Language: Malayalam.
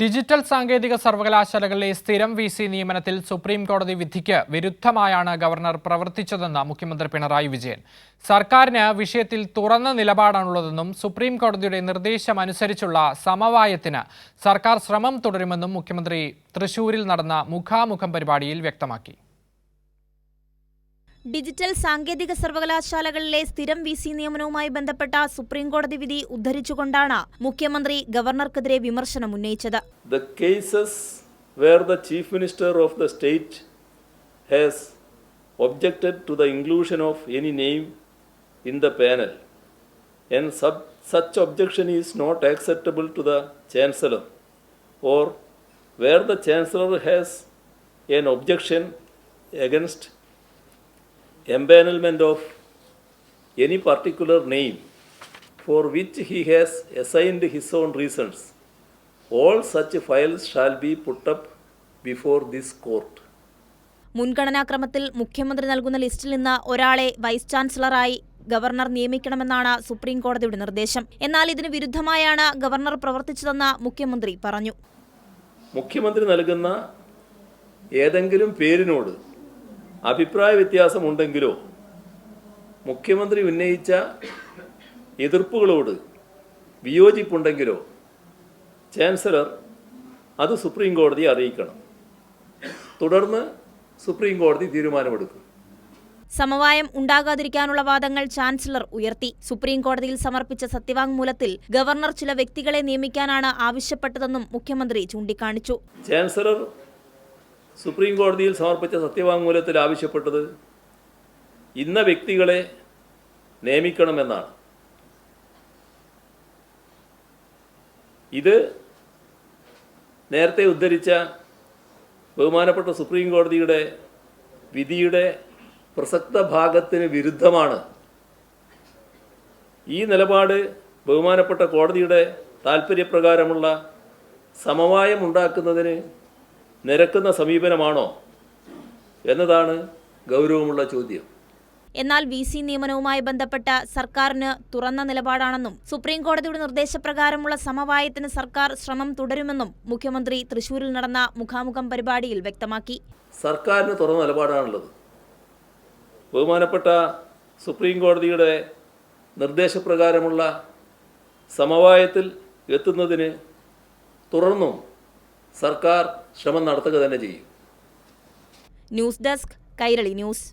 ഡിജിറ്റൽ സാങ്കേതിക സർവകലാശാലകളിലെ സ്ഥിരം വി സി നിയമനത്തിൽ സുപ്രീം കോടതി വിധിക്ക് വിരുദ്ധമായാണ് ഗവർണർ പ്രവർത്തിച്ചതെന്ന് മുഖ്യമന്ത്രി പിണറായി വിജയൻ. സർക്കാരിന് വിഷയത്തിൽ തുറന്ന നിലപാടാണുള്ളതെന്നും സുപ്രീം കോടതിയുടെ നിർദ്ദേശം അനുസരിച്ചുള്ള സമവായത്തിന് സർക്കാർ ശ്രമം തുടരുമെന്നും മുഖ്യമന്ത്രി തൃശൂരിൽ നടന്ന മുഖാമുഖം പരിപാടിയിൽ വ്യക്തമാക്കി. ഡിജിറ്റൽ സാങ്കേതിക സർവകലാശാലകളിലെ സ്ഥിരം വി സി നിയമനവുമായി ബന്ധപ്പെട്ട സുപ്രീംകോടതി വിധി ഉദ്ധരിച്ചുകൊണ്ടാണ് മുഖ്യമന്ത്രി ഗവർണർക്കെതിരെ വിമർശനം ഉന്നയിച്ചത് minister of the state has objected to the inclusion of any name in the panel and sub- such objection is not acceptable to the chancellor or where the chancellor has an objection against empanelment of any particular name for which he has assigned his own reasons all such files shall be put up before this court. മുൻഗണനാക്രമത്തിൽ മുഖ്യമന്ത്രി നൽകുന്ന ലിസ്റ്റിൽ നിന്ന് ഒരാളെ വൈസ് ചാൻസലറായി ഗവർണർ നിയമിക്കണമെന്നാണ് സുപ്രീം കോടതിയുടെ നിർദ്ദേശം എന്നാൽ ഇതിന് വിരുദ്ധമായാണ് ഗവർണർ പ്രവർത്തിച്ചതെന്ന് മുഖ്യമന്ത്രി പറഞ്ഞു മുഖ്യമന്ത്രി നൽകുന്ന ഏതെങ്കിലും പേരിനോട് അഭിപ്രായ വ്യത്യാസമുണ്ടെങ്കിലോ മുഖ്യമന്ത്രി ഉന്നയിച്ച എതിർപ്പുകളോട് വിയോജിപ്പുണ്ടെങ്കിലോ ചാൻസലർ അത് സുപ്രീം കോടതിയെ അറിയിക്കണം. തുടർന്ന് സുപ്രീം കോടതി തീരുമാനമെടുക്കും. സമവായം ഉണ്ടാകാതിരിക്കാനുള്ള വാദങ്ങൾ ചാൻസലർ ഉയർത്തി. സുപ്രീം കോടതിയിൽ സമർപ്പിച്ച സത്യവാങ്മൂലത്തിൽ ഗവർണർ ചില വ്യക്തികളെ നിയമിക്കാനാണ് ആവശ്യപ്പെട്ടതെന്നും മുഖ്യമന്ത്രി ചൂണ്ടിക്കാണിച്ചു. ചാൻസലർ സുപ്രീം കോടതിയിൽ സമർപ്പിച്ച സത്യവാങ്മൂലത്തിൽ ആവശ്യപ്പെട്ടത് ഇന്ന വ്യക്തികളെ നിയമിക്കണമെന്നാണ്. ഇത് നേരത്തെ ഉദ്ധരിച്ച ബഹുമാനപ്പെട്ട സുപ്രീം കോടതിയുടെ വിധിയുടെ പ്രസക്ത ഭാഗത്തിന് വിരുദ്ധമാണ്. ഈ നിലപാട് ബഹുമാനപ്പെട്ട കോടതിയുടെ താൽപ്പര്യപ്രകാരമുള്ള സമവായം ഉണ്ടാക്കുന്നതിന് നിരക്കുന്ന സമീപനമാണോ? എന്നതാണ് ഗൗരവമുള്ള ചോദ്യം. എന്നാൽ വി സി നിയമനവുമായി ബന്ധപ്പെട്ട സർക്കാരിന് തുറന്ന നിലപാടാണെന്നും സുപ്രീം കോടതിയുടെ നിർദ്ദേശപ്രകാരമുള്ള സമവായത്തിന് സർക്കാർ ശ്രമം തുടരുമെന്നും മുഖ്യമന്ത്രി തൃശൂരിൽ നടന്ന മുഖാമുഖം പരിപാടിയിൽ വ്യക്തമാക്കി. സർക്കാരിന് തുറന്ന നിലപാടാണുള്ളത്. ബഹുമാനപ്പെട്ട സുപ്രീം കോടതിയുടെ നിർദ്ദേശപ്രകാരമുള്ള സമവായത്തിൽ എത്തുന്നതിന് തുടർന്നും സർക്കാർ ശ്രമം നടത്തുക തന്നെ ചെയ്യും. News desk Kairali news.